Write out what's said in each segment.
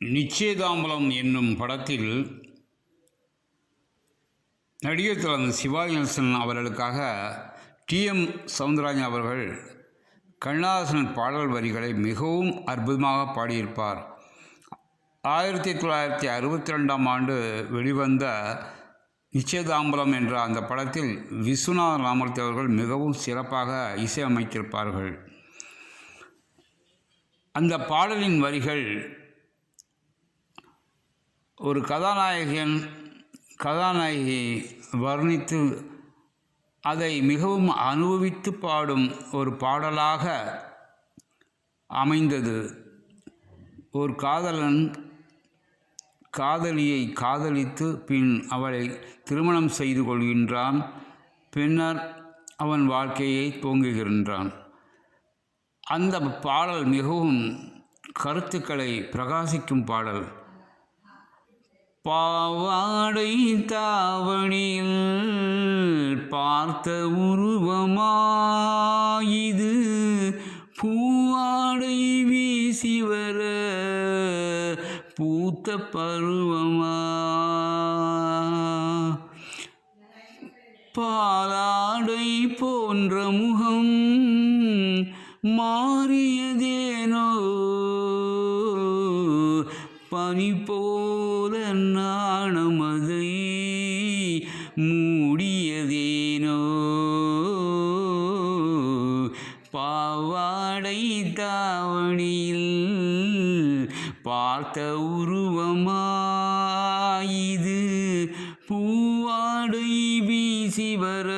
நிச்சயதாம்பலம் என்னும் படத்தில் நடிகர் தலைவர் சிவாஜி கணேசன் அவர்களுக்காக டிஎம் சவுந்தரராஜன் அவர்கள் கண்ணாசன் பாடல் வரிகளை மிகவும் அற்புதமாக பாடியிருப்பார். ஆயிரத்தி தொள்ளாயிரத்தி அறுபத்தி ரெண்டாம் ஆண்டு வெளிவந்த நிச்சயதாம்பலம் என்ற அந்த படத்தில் விஸ்வநாத ராமூர்த்தி அவர்கள் மிகவும் சிறப்பாக இசையமைத்திருப்பார்கள். அந்த பாடலின் வரிகள் ஒரு கதாநாயகன் கதாநாயகி வர்ணித்து அதை மிகவும் அனுபவித்து பாடும் ஒரு பாடலாக அமைந்தது. ஒரு காதலன் காதலியை காதலித்து பின் அவளை திருமணம் செய்து கொள்கின்றான். பின்னர் அவன் வாழ்க்கையை தோங்குகின்றான் அந்த பாடல் மிகவும் கருத்துக்களை பிரகாசிக்கும் பாடல். பாவாடை தாவணியில் பார்த்த உருவமாயிது. பூவாடை வீசி வர பூத்த பருவமா. பாலாடை போன்ற முகம் மாறியதேனோ? பனி போ பார்த்த உருவமாயிது. பூவாடை வீசி வர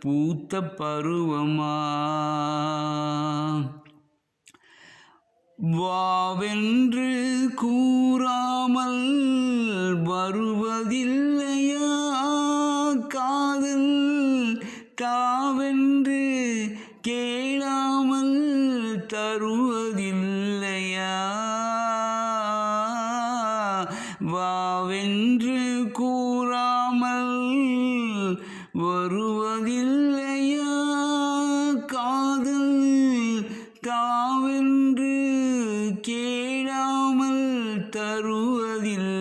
பூத்த பருவமா. வாவென்று கூறாமல் வருவதில்லையா? காதல் தாவென்று கேளாமல் தருவது கூறாமல் வருவதில்லையா? காதல் தாவென்று கேடாமல் தருவதில்லையா?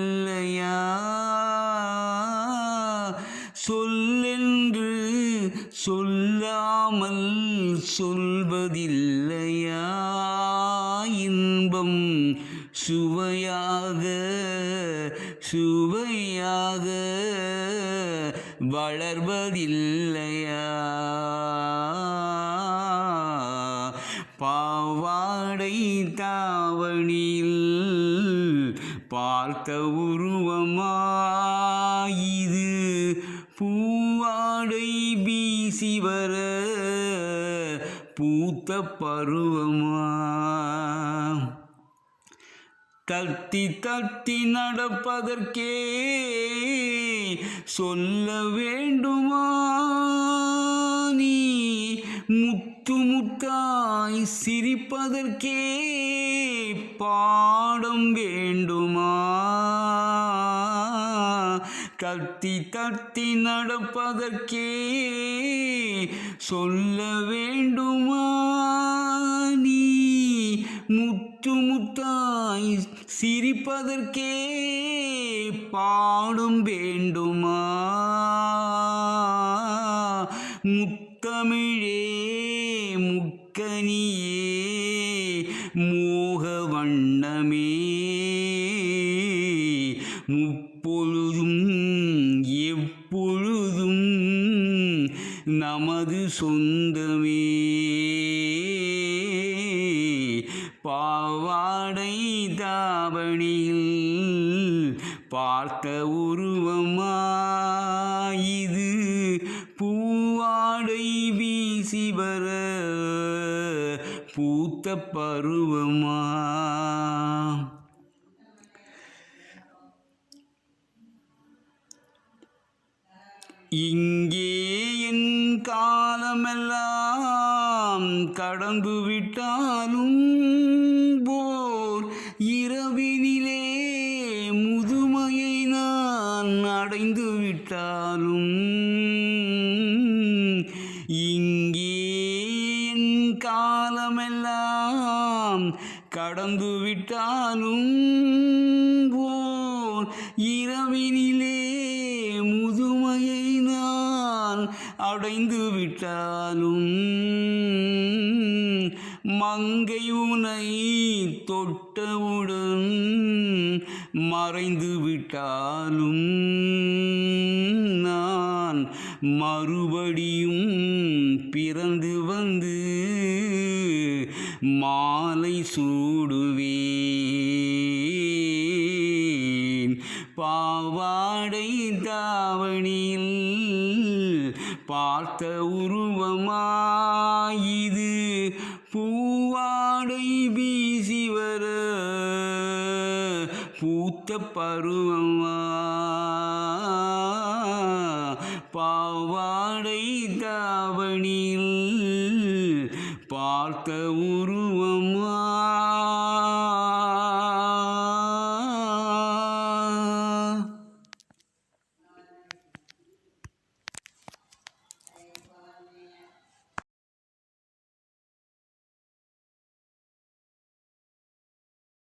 சொல்லென்று சொல்லாமல் சொல்வதில்லையா? இன்பம் சுவையாக சுவை வளர்வதில்லையா? பாவாடை தாவணியில் பார்த்த உருவமாயிது. பூவாடை வீசி வர பூத்த பருவமா? தத்தி தத்தி நடப்பதற்கே சொல்ல வேண்டுமா? நீ முத்து முத்தாய் சிரிப்பதற்கே பாடம் வேண்டுமா? தட்டி தட்டி நடப்பதற்கே சொல்ல வேண்டுமா? நீ முத்து முத்தாய் சிரிப்பதற்கே பாடும் வேண்டுமா முத்தமிழே முக்கனியே மோக வண்ணமே முப்பொழுதும் எப்பொழுதும் நமது சொந்தமே பார்த்த உருவமா? இது பூவாடை வீசி வர பூத்த பருவமா? இங்கே என் காலமெல்லாம் கடந்து விட்டாலும் போர் இரவினில் அடைந்து விட்டாலும் இங்கே என் காலமெல்லாம் கடந்து விட்டாலும் போர் இரவினிலே முதுமையை நான் அடைந்து விட்டாலும் மங்கை உனை தொட்டவுடன் மறைந்து விட்டாலும் மறுபடியும் பிறந்து வந்து மாலை சூடுவேன். பாவாடை தாவணியில் பார்த்த உருவமாயிது. பூவாடை வீசி வர பூத்த பருவமா பாவாடை தாவணியில் பார்த்த உருவம்